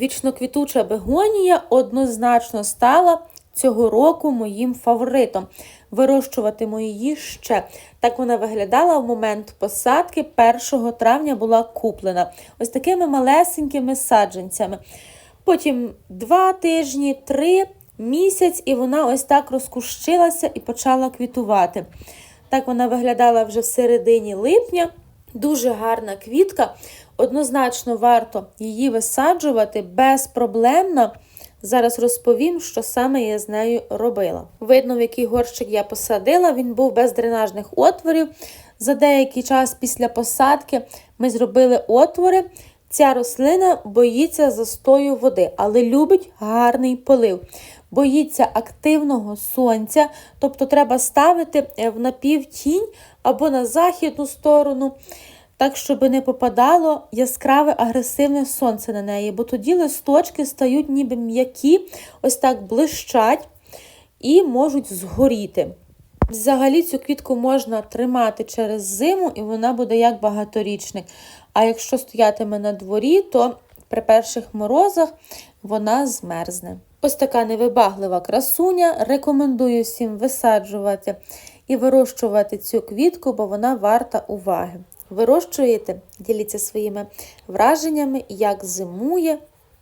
Вічноквітуча бегонія однозначно стала цього року моїм фаворитом. Вирощуватиму її ще. Так вона виглядала в момент посадки 1 травня була куплена. Ось такими малесенькими саджанцями. Потім два тижні, три місяць, і вона ось так розкущилася і почала квітувати. Так вона виглядала вже в середині липня. Дуже гарна квітка. Однозначно варто її висаджувати безпроблемно. Зараз розповім, що саме я з нею робила. Видно, в який горщик я посадила. Він був без дренажних отворів. За деякий час після посадки ми зробили отвори. Ця рослина боїться застою води, але любить гарний полив. Боїться активного сонця, тобто треба ставити е, в напівтінь або на західну сторону, так, щоб не попадало яскраве агресивне сонце на неї, бо тоді листочки стають ніби м'які, ось так блищать і можуть згоріти. Взагалі цю квітку можна тримати через зиму, і вона буде як багаторічник. А якщо стоятиме на дворі, то при перших морозах вона змерзне. Ось така невибаглива красуня. Рекомендую всім висаджувати і вирощувати цю квітку, бо вона варта уваги. Вирощуєте, діліться своїми враженнями, як зимує